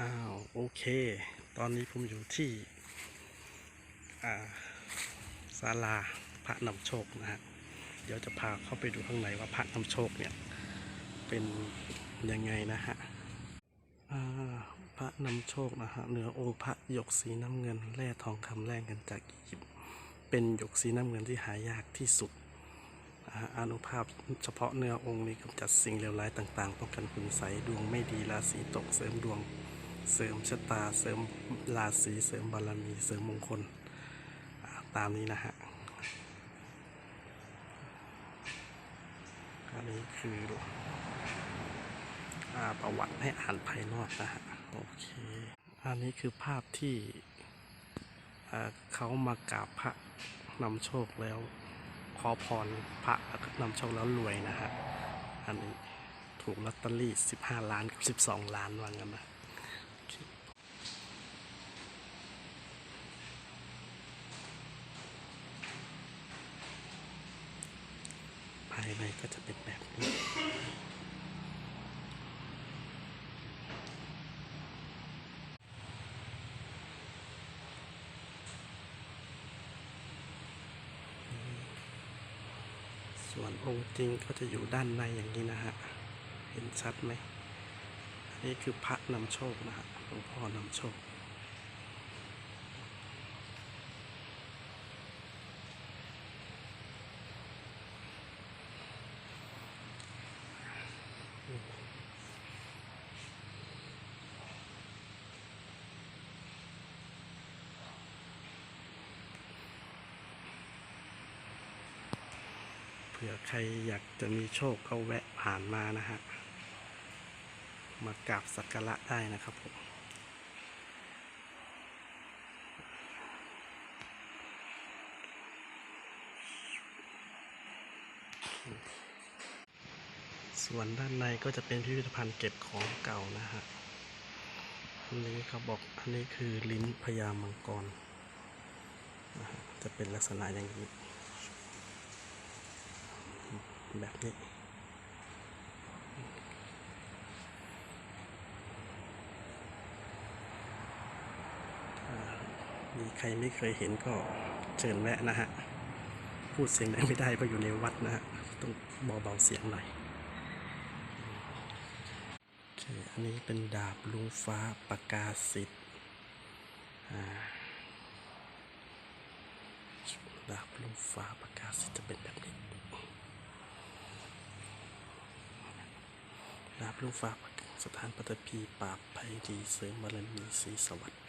อ้าวโอเค ตอนนี้ผมอยู่ที่ศาลาพระนำโชคนะฮะเดี๋ยวจะพาเข้าไปดูข้างในว่าพระนำโชคเนี่ยเป็นยังไงนะฮะพระนำโชคนะฮะเหนือองค์พระหยกสีน้ำเงินแร่ทองคำแร่เงินจากอียิปต์เป็นหยกสีน้ำเงินที่หายากที่สุดอานุภาพเฉพาะเนื้อองค์นี้กำจัดสิ่งเลวร้ายต่างๆ ป้องกันคุณใสดวงไม่ดีราศีตกเสริมดวง เสริมชะตาเสริมราศีเสริมบารมีเสริมมงคลตามนี้นะฮะอันนี้คืออประวัติให้อ่านภายนอกนะฮะโอเคอันนี้คือภาพที่เขามากราบพระนำโชคแล้วขอพรพระนำโชคแล้วรวยนะฮะอันนี้ถูกลอตเตอรี่ 15 ล้านกับ 12 ล้านว่างั้นนะ ภายในก็จะเป็นแบบนี้ส่วนองค์จริงก็จะอยู่ด้านในอย่างนี้นะฮะ เห็นชัดไหม อันนี้คือพระนำโชคนะฮะหลวงพ่อนำโชค เผื่อใครอยากจะมีโชคก็แวะผ่านมานะฮะ มากราบสักการะได้นะครับผมส่วนด้านในก็จะเป็นพิพิธภัณฑ์เก็บของเก่านะฮะ อันนี้เขาบอกอันนี้คือลิ้นพญามังกรนะฮะจะเป็นลักษณะอย่างนี้ แบบนี้ มีใครไม่เคยเห็นก็เชิญแวะนะฮะ พูดเสียงดังไม่ได้เพราะอยู่ในวัดนะฮะ ต้องเบาๆเสียงหน่อยอันนี้เป็นดาบลุงฟ้าประกาสิทธิ์ดาบลุงฟ้าประกาสิทธิ์จะเป็นแบบนี้ ดาบลูกฟ้าประกสถานปฐพีปราบภัยดีเสริมบารมีศรีสวัสดิ์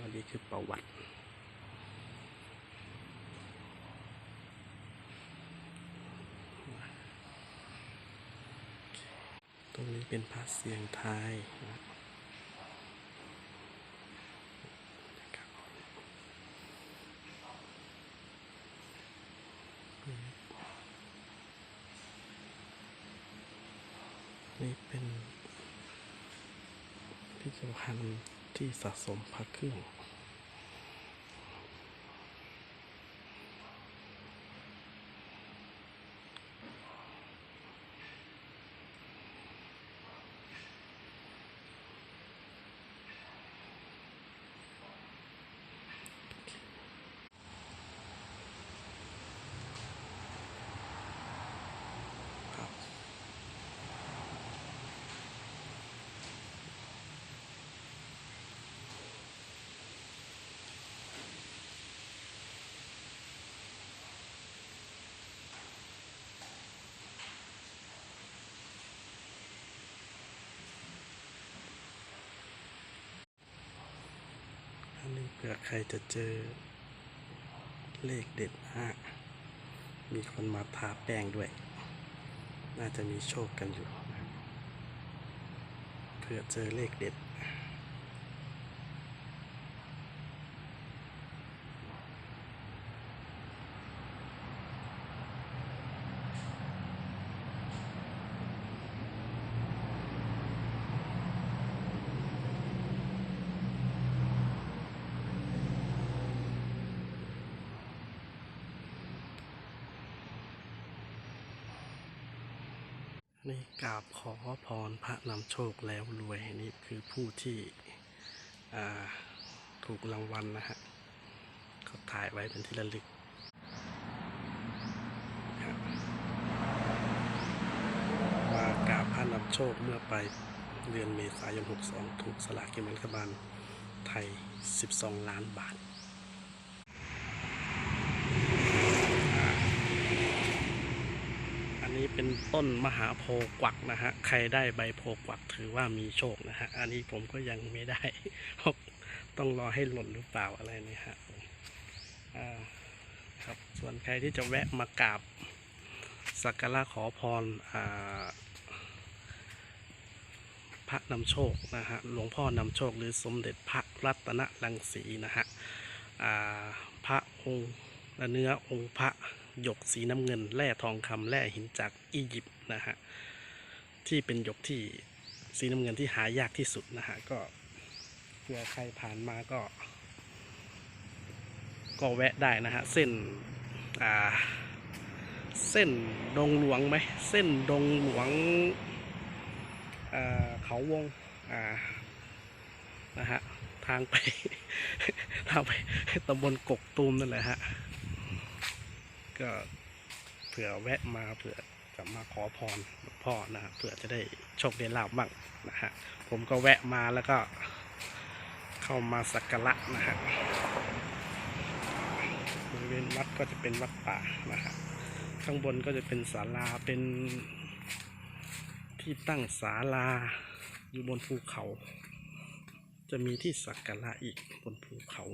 อันนี้คือประวัติตรงนี้เป็นพระเสียงไทยนะครับ นี่เป็นพิพิธภัณฑ์ที่สะสมพระเครื่อง ครับ อันนี้เผื่อ ใครจะเจอเลขเด็ดมาก มีคนมาทาแป้งด้วย น่าจะมีโชคกันอยู่เผื่อเจอเลขเด็ด นี่กราบขอพรพระนำโชคแล้วรวยนี่คือผู้ที่อ่าถูกรางวัลนะฮะเขาถ่ายไว้เป็นที่ระลึกครับมากราบพระนำโชคเมื่อไปเดือนเมษายน 62 ถูกสลากกินแบ่งรัฐบาลไทย 12 ล้านบาท อันนี้ เป็นต้นมหาโพกวักนะฮะ ใครได้ใบโพกวักถือว่ามีโชคนะฮะ อันนี้ผมก็ยังไม่ได้ ต้องรอให้หล่นหรือเปล่าอะไรนี่ฮะครับ ส่วนใครที่จะแวะมากราบสักการะขอพรพระนำโชคนะฮะ หลวงพ่อนำโชคหรือสมเด็จพระรัตนรังสีนะฮะพระองค์และเนื้อองค์พระ หยกสีน้ำเงิน แร่ทองคำแร่หินจากอียิปต์นะฮะที่เป็นหยกที่สีน้ำเงินที่หายากที่สุดนะฮะก็เผื่อใครผ่านมาก็ ก็แวะได้นะฮะเส้นอ่าเส้นดงหลวงไหมเส้นดงหลวงอ่าเขาวงอ่านะฮะทางไป ทางไปตำบลกกตูมนั่นแหละฮะ ก็เผื่อแวะมาเผื่อจะมาขอพรหลวงพ่อนะเผื่อจะได้โชคได้ลาบบ้างนะฮะผมก็แวะมาแล้วก็เข้ามาสักการะนะฮะบริเวณวัดก็จะเป็นวัดป่านะฮะข้างบนก็จะเป็นศาลาเป็นที่ตั้งศาลาอยู่บนภูเขา จะมีที่สักการะอีกบนภูเขา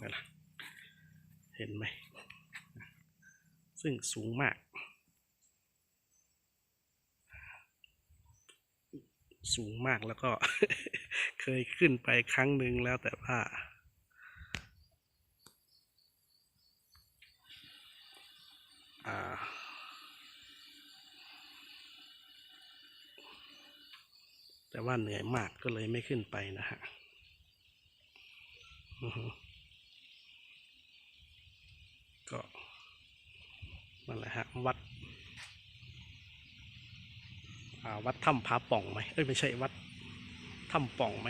นั่นแหละ เห็นไหม ซึ่งสูงมาก สูงมากแล้วก็เคยขึ้นไปครั้งหนึ่งแล้วแต่ว่าแต่ว่าเหนื่อยมากก็เลยไม่ขึ้นไปนะฮะอือฮึก็ นั่นแหละฮะวัดวัดถ้ำผาป่องไหมเอ้ยไม่ใช่วัดถ้ำป่องไหม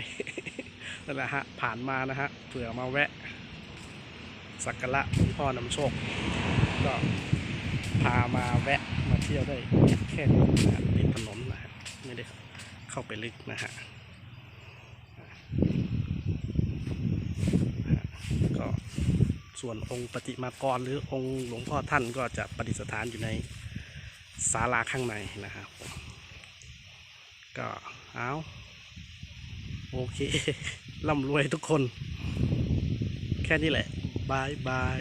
นั่นแหละฮะผ่านมานะฮะเผื่อมาแวะสักการะหลวงพ่อนำโชค ก็พามาแวะมาเที่ยวได้แค่นี้นะฮะติดถนนนะฮะไม่ได้เข้าไปลึกนะฮะก็ ส่วนองค์ปฏิมากรหรือองค์หลวงพ่อท่านก็จะประดิษฐานอยู่ในศาลาข้างในนะครับ ก็เอาโอเคร่ำรวยทุกคน แค่นี้แหละบายบาย